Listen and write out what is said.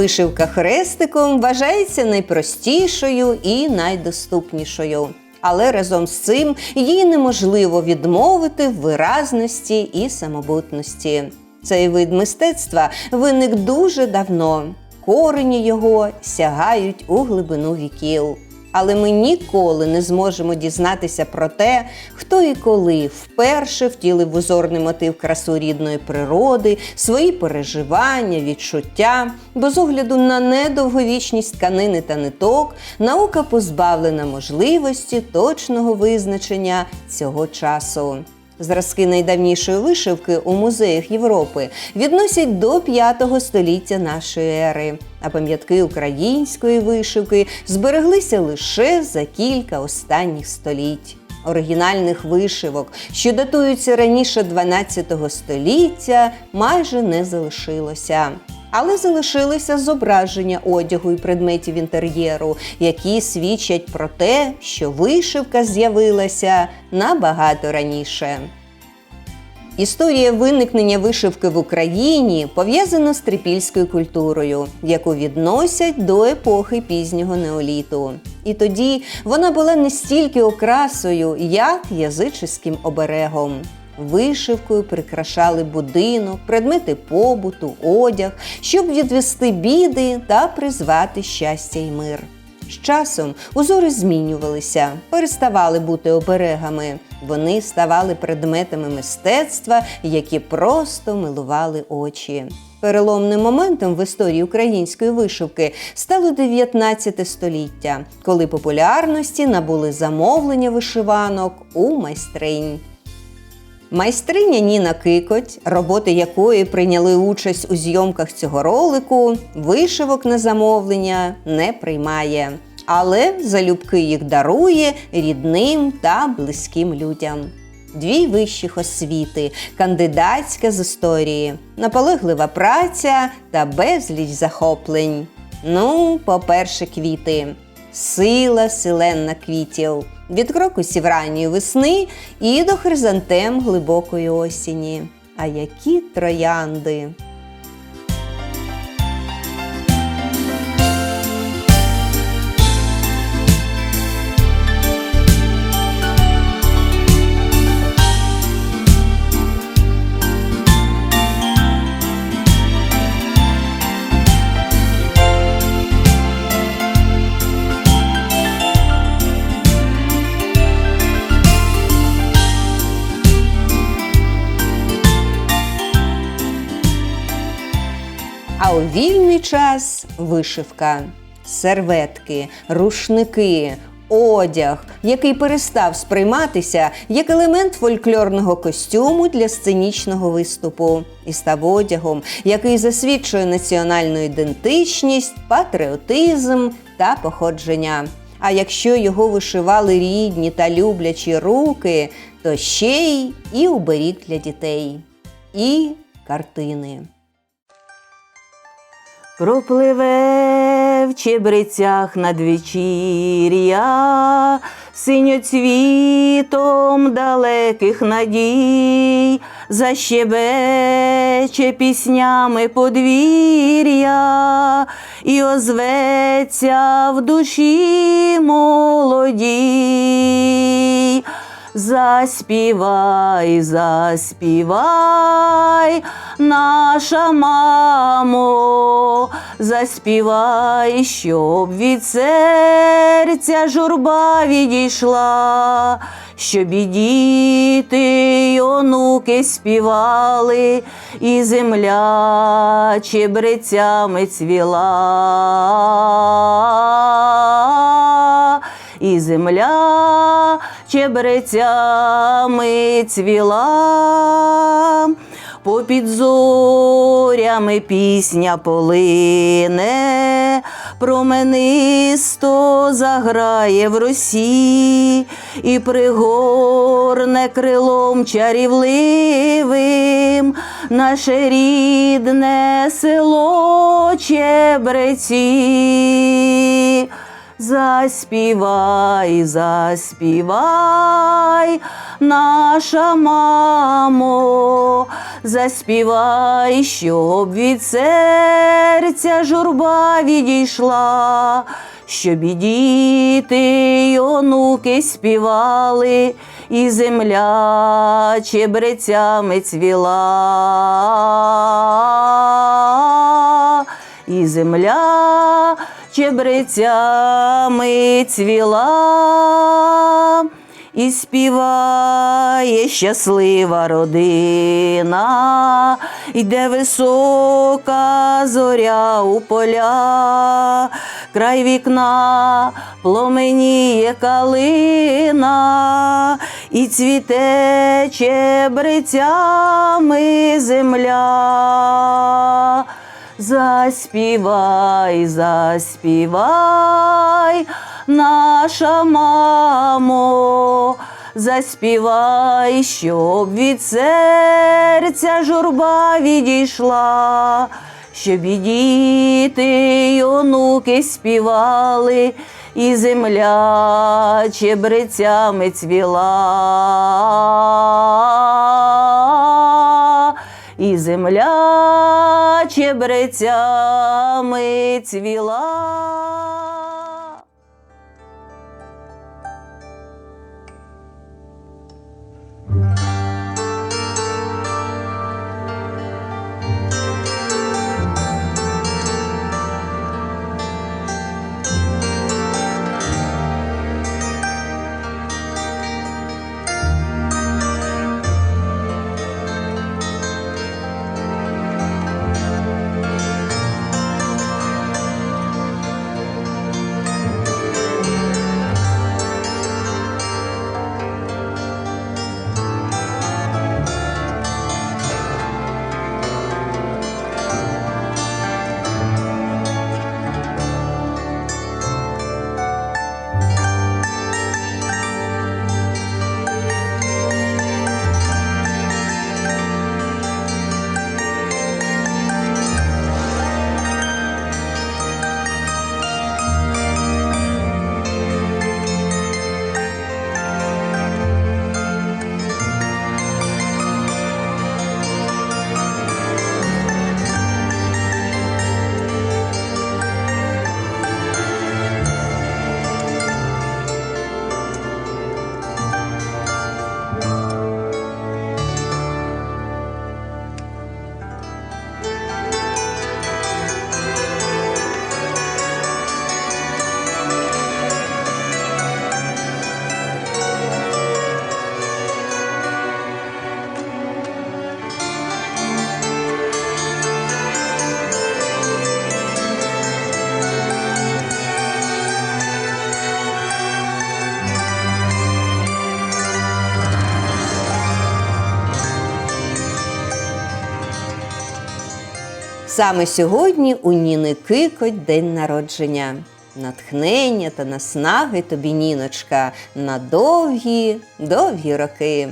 Вишивка хрестиком вважається найпростішою і найдоступнішою. Але разом з цим їй неможливо відмовити в виразності і самобутності. Цей вид мистецтва виник дуже давно. Корені його сягають у глибину віків. Але ми ніколи не зможемо дізнатися про те, хто і коли вперше втілив узорний мотив красу рідної природи, свої переживання, відчуття, бо з огляду на недовговічність тканини та ниток наука позбавлена можливості точного визначення цього часу. Зразки найдавнішої вишивки у музеях Європи відносять до 5 століття нашої ери, а пам'ятки української вишивки збереглися лише за кілька останніх століть. Оригінальних вишивок, що датуються раніше 12 століття, майже не залишилося. Але залишилися зображення одягу і предметів інтер'єру, які свідчать про те, що вишивка з'явилася набагато раніше. Історія виникнення вишивки в Україні пов'язана з трипільською культурою, яку відносять до епохи пізнього неоліту. І тоді вона була не стільки окрасою, як язичським оберегом. Вишивкою прикрашали будинок, предмети побуту, одяг, щоб відвести біди та призвати щастя й мир. З часом узори змінювалися, переставали бути оберегами. Вони ставали предметами мистецтва, які просто милували очі. Переломним моментом в історії української вишивки стало 19 століття, коли популярності набули замовлення вишиванок у майстринь. Майстриня Ніна Кикоть, роботи якої прийняли участь у зйомках цього ролику, вишивок на замовлення не приймає, але залюбки їх дарує рідним та близьким людям. Дві вищих освіти, кандидатська з історії, наполеглива праця та безліч захоплень. Ну, по-перше, квіти. Сила силенна квітів від крокусів ранньої весни і до хризантем глибокої осені. А які троянди! Вільний час вишивка, серветки, рушники, одяг, який перестав сприйматися як елемент фольклорного костюму для сценічного виступу, і став одягом, який засвідчує національну ідентичність, патріотизм та походження. А якщо його вишивали рідні та люблячі руки, то ще й і оберіг для дітей, і картини. Пропливе в чебрецях надвечір'я, синьоцвітом далеких надій, защебече піснями подвір'я і озветься в душі молодій. Заспівай, заспівай, наша мамо, заспівай, щоб від серця журба відійшла, щоб і діти й онуки співали, і земля чебрецями цвіла і земля чебрецями цвіла. Попід зорями пісня полине, променисто заграє в росі і пригорне крилом чарівливим наше рідне село чебреці. Заспівай, заспівай, наша мамо, заспівай, щоб від серця журба відійшла, щоб і діти й онуки співали, і земля чебрецями цвіла, і земля чебрецями цвіла. І співає щаслива родина, йде висока зоря у поля, край вікна пломеніє калина, і цвіте чебрецями земля. Заспівай, заспівай, наша мамо, заспівай, щоб від серця журба відійшла, щоб і діти й онуки співали, і земля чебрецями цвіла і земля чебрецями цвіла. Саме сьогодні у Ніни Кикоть день народження. Натхнення та наснаги тобі, Ніночка, на довгі, довгі роки.